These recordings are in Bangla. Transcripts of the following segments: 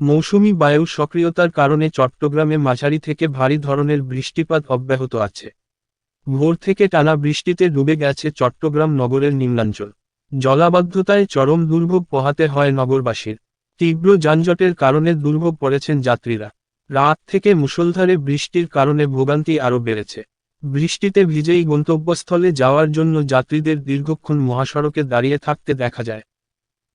মৌসুমি বায়ু সক্রিয়তার কারণে চট্টগ্রামে মাঝারি থেকে ভারী ধরনের বৃষ্টিপাত অব্যাহত আছে। ভোর থেকে টানা বৃষ্টিতে ডুবে গেছে চট্টগ্রাম নগরের নিম্নাঞ্চল। জলাবদ্ধতায় চরম দুর্ভোগ পোহাতে হয় নগরবাসীর। তীব্র যানজটের কারণে দুর্ভোগ পড়েছেন যাত্রীরা। রাত থেকে মুষলধারে বৃষ্টির কারণে ভোগান্তি আরও বেড়েছে। বৃষ্টিতে ভিজেই গন্তব্যস্থলে যাওয়ার জন্য যাত্রীদের দীর্ঘক্ষণ মহাসড়কে দাঁড়িয়ে থাকতে দেখা যায়।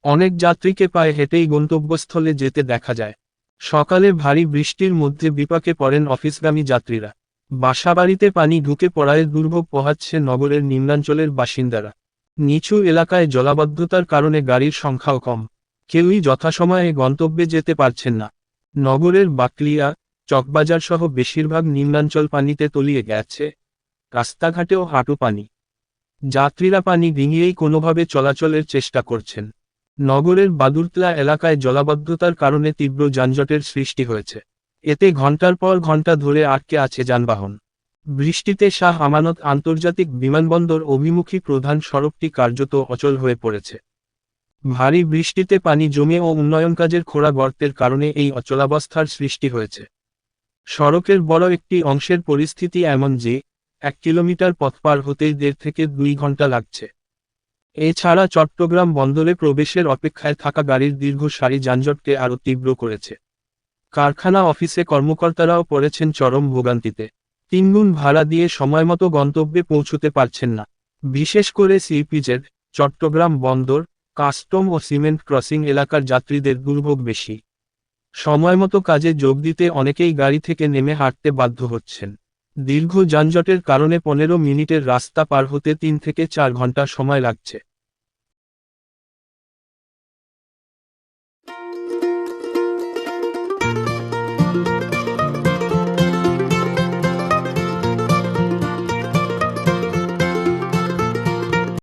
অনেক যাত্রীকে পায়ে হেঁটেই গন্তব্যস্থলে যেতে দেখা যায়। সকালে ভারী বৃষ্টির মধ্যে বিপাকে পড়েন অফিসগামী যাত্রীরা। বাসাবাড়িতে পানি ঢুকে পড়ায় দুর্ভোগ পোহাচ্ছে নগরের নিম্নাঞ্চলের বাসিন্দারা। নিচু এলাকায় জলাবদ্ধতার কারণে গাড়ির সংখ্যাও কম। কেউই যথাসময়ে গন্তব্যে যেতে পারছেন না। নগরের বাকলিয়া, চকবাজার সহ বেশিরভাগ নিম্নাঞ্চল পানিতে তলিয়ে গেছে। রাস্তাঘাটেও হাঁটু পানি। যাত্রীরা পানি ডিঙিয়েই কোনোভাবে চলাচলের চেষ্টা করছেন। নগরের বাদুরতলা এলাকায় জলাবদ্ধতার কারণে তীব্র যানজটের সৃষ্টি হয়েছে। এতে ঘণ্টার পর ঘণ্টা ধরে আটকে আছে যানবাহন। বৃষ্টিতে শাহ আমানত আন্তর্জাতিক বিমানবন্দর অভিমুখী প্রধান সড়কটি কার্যত অচল হয়ে পড়েছে। ভারী বৃষ্টিতে পানি জমে ও উন্নয়ন কাজের খোঁড়া গর্তের কারণে এই অচলাবস্থার সৃষ্টি হয়েছে। সড়কের বড় একটি অংশের পরিস্থিতি এমন যে, এক কিলোমিটার পথ পার হতেই দেড় থেকে দুই ঘণ্টা লাগছে। এছাড়া চট্টগ্রাম বন্দরে প্রবেশের অপেক্ষায় থাকা গাড়ির দীর্ঘ সারি যানজটকে আরও তীব্র করেছে। কারখানা অফিসে কর্মকর্তারাও পড়েছেন চরম ভোগান্তিতে। তিনগুণ ভাড়া দিয়ে সময়মতো গন্তব্যে পৌঁছতে পারছেন না। বিশেষ করে সিপিজেড চট্টগ্রাম বন্দর, কাস্টম ও সিমেন্ট ক্রসিং এলাকার যাত্রীদের দুর্ভোগ বেশি। সময়মতো কাজে যোগ দিতে অনেকেই গাড়ি থেকে নেমে হাঁটতে বাধ্য হচ্ছেন। দীর্ঘ যানজটের কারণে পনেরো মিনিটের রাস্তা পার হতে তিন থেকে চার ঘণ্টা সময় লাগছে।